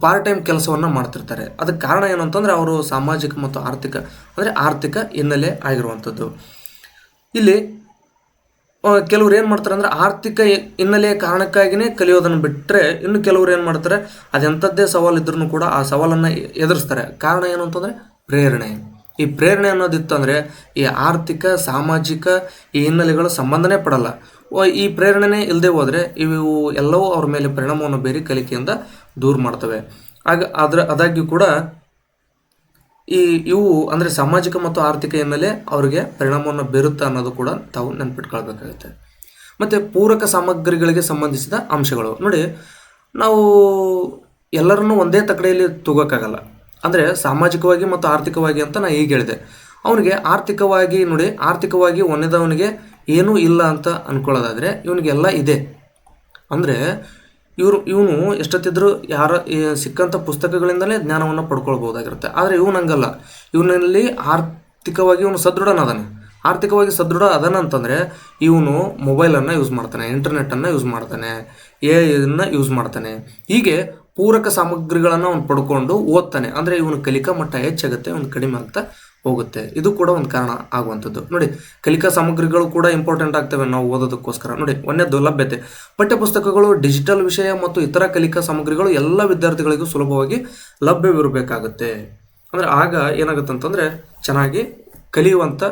ಪಾರ್ಟ್ ಟೈಮ್ ಕೆಲಸವನ್ನು ಮಾಡ್ತಿರ್ತಾರೆ. ಅದಕ್ಕೆ ಕಾರಣ ಏನು ಅಂತಂದರೆ, ಅವರು ಸಾಮಾಜಿಕ ಮತ್ತು ಆರ್ಥಿಕ, ಅಂದರೆ ಆರ್ಥಿಕ ಹಿನ್ನೆಲೆ ಆಗಿರುವಂಥದ್ದು. ಇಲ್ಲಿ ಕೆಲವ್ರು ಏನು ಮಾಡ್ತಾರೆ ಅಂದ್ರೆ, ಆರ್ಥಿಕ ಹಿನ್ನೆಲೆ ಹಿನ್ನೆಲೆಯ ಕಾರಣಕ್ಕಾಗಿಯೇ ಕಲಿಯೋದನ್ನು ಬಿಟ್ಟರೆ ಇನ್ನು ಕೆಲವ್ರು ಏನು ಮಾಡ್ತಾರೆ, ಅದೆಂಥದ್ದೇ ಸವಾಲು ಇದ್ರೂ ಕೂಡ ಆ ಸವಾಲನ್ನು ಎದುರಿಸ್ತಾರೆ. ಕಾರಣ ಏನು ಅಂತಂದರೆ ಪ್ರೇರಣೆ. ಈ ಪ್ರೇರಣೆ ಅನ್ನೋದಿತ್ತು ಅಂದರೆ ಈ ಆರ್ಥಿಕ, ಸಾಮಾಜಿಕ ಈ ಹಿನ್ನೆಲೆಗಳು ಸಂಬಂಧನೇ ಪಡಲ್ಲ. ಈ ಪ್ರೇರಣೆನೇ ಇಲ್ಲದೆ ಹೋದರೆ ಇವು ಎಲ್ಲವೂ ಅವ್ರ ಮೇಲೆ ಪರಿಣಾಮವನ್ನು ಬೇರೆ ಕಲಿಕೆಯಿಂದ ದೂರ ಮಾಡ್ತವೆ. ಆಗ ಅದರ ಅದಾಗ್ಯೂ ಕೂಡ ಈ ಇವು ಅಂದರೆ ಸಾಮಾಜಿಕ ಮತ್ತು ಆರ್ಥಿಕ ಹಿನ್ನೆಲೆ ಅವರಿಗೆ ಪರಿಣಾಮವನ್ನು ಬೀರುತ್ತೆ ಅನ್ನೋದು ಕೂಡ ತಾವು ನೆನ್ಪಿಟ್ಕೊಳ್ಬೇಕಾಗುತ್ತೆ. ಮತ್ತು ಪೂರಕ ಸಾಮಗ್ರಿಗಳಿಗೆ ಸಂಬಂಧಿಸಿದ ಅಂಶಗಳು. ನೋಡಿ, ನಾವು ಎಲ್ಲರನ್ನೂ ಒಂದೇ ತಕಡೆಯಲ್ಲಿ ತಗೋಕ್ಕಾಗಲ್ಲ. ಅಂದರೆ ಸಾಮಾಜಿಕವಾಗಿ ಮತ್ತು ಆರ್ಥಿಕವಾಗಿ ಅಂತ ನಾನು ಈಗ ಹೇಳಿದೆ. ಅವನಿಗೆ ಆರ್ಥಿಕವಾಗಿ ನೋಡಿ, ಆರ್ಥಿಕವಾಗಿ ಒಂದೇದವನಿಗೆ ಏನೂ ಇಲ್ಲ ಅಂತ ಅನ್ಕೊಳ್ಳೋದಾದರೆ ಇವನಿಗೆಲ್ಲ ಇದೆ. ಅಂದರೆ ಇವರು, ಇವನು ಎಷ್ಟೊತ್ತಿದ್ರು ಯಾರ ಸಿಕ್ಕಂಥ ಪುಸ್ತಕಗಳಿಂದಲೇ ಜ್ಞಾನವನ್ನು ಪಡ್ಕೊಳ್ಬೋದಾಗಿರುತ್ತೆ ಆದರೆ ಇವನಂಗಲ್ಲ ಇವನಲ್ಲಿ ಆರ್ಥಿಕವಾಗಿ ಇವನು ಸದೃಢನಾದಾನೆ. ಆರ್ಥಿಕವಾಗಿ ಸದೃಢ ಅದನ ಅಂತಂದರೆ ಇವನು ಮೊಬೈಲನ್ನು ಯೂಸ್ ಮಾಡ್ತಾನೆ ಇಂಟರ್ನೆಟ್ಟನ್ನು ಯೂಸ್ ಮಾಡ್ತಾನೆ, ಎ ಇದನ್ನ ಯೂಸ್ ಮಾಡ್ತಾನೆ. ಹೀಗೆ ಪೂರಕ ಸಾಮಗ್ರಿಗಳನ್ನು ಅವ್ನು ಪಡ್ಕೊಂಡು ಓದ್ತಾನೆ. ಅಂದರೆ ಇವನು ಕಲಿಕಾ ಮಟ್ಟ ಹೆಚ್ಚಾಗುತ್ತೆ, ಇವನು ಕಡಿಮೆ ಆಗ್ತಾ ಹೋಗುತ್ತೆ. ಇದು ಕೂಡ ಒಂದು ಕಾರಣ ಆಗುವಂಥದ್ದು. ನೋಡಿ, ಕಲಿಕಾ ಸಾಮಗ್ರಿಗಳು ಕೂಡ ಇಂಪಾರ್ಟೆಂಟ್ ಆಗ್ತವೆ ನಾವು ಓದೋದಕ್ಕೋಸ್ಕರ. ನೋಡಿ ಒಂದೇದು ಲಭ್ಯತೆ ಪಠ್ಯಪುಸ್ತಕಗಳು ಡಿಜಿಟಲ್ ವಿಷಯ ಮತ್ತು ಇತರ ಕಲಿಕಾ ಸಾಮಗ್ರಿಗಳು ಎಲ್ಲ ವಿದ್ಯಾರ್ಥಿಗಳಿಗೂ ಸುಲಭವಾಗಿ ಲಭ್ಯವಿರಬೇಕಾಗುತ್ತೆ. ಅಂದರೆ ಆಗ ಏನಾಗುತ್ತೆ ಅಂತಂದರೆ ಚೆನ್ನಾಗಿ ಕಲಿಯುವಂಥ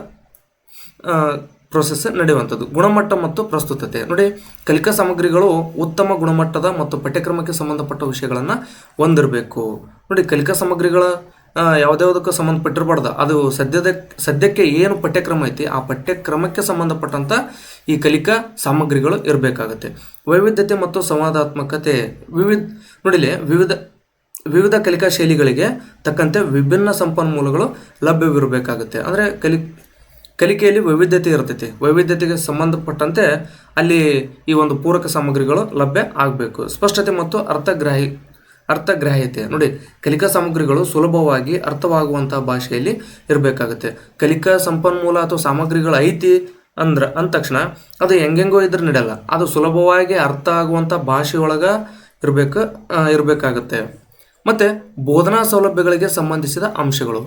ಪ್ರೊಸೆಸ್ ನಡೆಯುವಂಥದ್ದು, ಗುಣಮಟ್ಟ ಮತ್ತು ಪ್ರಸ್ತುತತೆ. ನೋಡಿ, ಕಲಿಕಾ ಸಾಮಗ್ರಿಗಳು ಉತ್ತಮ ಗುಣಮಟ್ಟದ ಮತ್ತು ಪಠ್ಯಕ್ರಮಕ್ಕೆ ಸಂಬಂಧಪಟ್ಟ ವಿಷಯಗಳನ್ನು ಹೊಂದಿರಬೇಕು. ನೋಡಿ, ಕಲಿಕಾ ಸಾಮಗ್ರಿಗಳ ಯಾವುದ್ಯಾವುದಕ್ಕೆ ಸಂಬಂಧಪಟ್ಟಿರಬಾರ್ದು. ಅದು ಸದ್ಯದ, ಸದ್ಯಕ್ಕೆ ಏನು ಪಠ್ಯಕ್ರಮ ಐತಿ, ಆ ಪಠ್ಯಕ್ರಮಕ್ಕೆ ಸಂಬಂಧಪಟ್ಟಂಥ ಈ ಕಲಿಕಾ ಸಾಮಗ್ರಿಗಳು ಇರಬೇಕಾಗುತ್ತೆ. ವೈವಿಧ್ಯತೆ ಮತ್ತು ಸಂವಾದಾತ್ಮಕತೆ, ವಿವಿಧ, ನೋಡಿಲಿ, ವಿವಿಧ ವಿವಿಧ ಕಲಿಕಾ ಶೈಲಿಗಳಿಗೆ ತಕ್ಕಂತೆ ವಿಭಿನ್ನ ಸಂಪನ್ಮೂಲಗಳು ಲಭ್ಯವಿರಬೇಕಾಗುತ್ತೆ. ಅಂದರೆ ಕಲಿ ಕಲಿಕೆಯಲ್ಲಿ ವೈವಿಧ್ಯತೆ ಇರ್ತೈತಿ. ವೈವಿಧ್ಯತೆಗೆ ಸಂಬಂಧಪಟ್ಟಂತೆ ಅಲ್ಲಿ ಈ ಒಂದು ಪೂರಕ ಸಾಮಗ್ರಿಗಳು ಲಭ್ಯ ಆಗಬೇಕು. ಸ್ಪಷ್ಟತೆ ಮತ್ತು ಅರ್ಥಗ್ರಾಹಿ, ಅರ್ಥಗ್ರಾಹ್ಯತೆ. ನೋಡಿ, ಕಲಿಕಾ ಸಾಮಗ್ರಿಗಳು ಸುಲಭವಾಗಿ ಅರ್ಥವಾಗುವಂತಹ ಭಾಷೆಯಲ್ಲಿ ಇರಬೇಕಾಗುತ್ತೆ. ಕಲಿಕಾ ಸಂಪನ್ಮೂಲ ಅಥವಾ ಸಾಮಗ್ರಿಗಳು ಐತಿ ಅಂದ್ರೆ, ಅಂದ ತಕ್ಷಣ ಅದು ಹೆಂಗೆಂಗೋ ಇದ್ರೆ ನಡೆಯಲ್ಲ. ಅದು ಸುಲಭವಾಗಿ ಅರ್ಥ ಆಗುವಂಥ ಭಾಷೆಯೊಳಗೆ ಇರಬೇಕು ಇರಬೇಕಾಗತ್ತೆ. ಮತ್ತು ಬೋಧನಾ ಸೌಲಭ್ಯಗಳಿಗೆ ಸಂಬಂಧಿಸಿದ ಅಂಶಗಳು.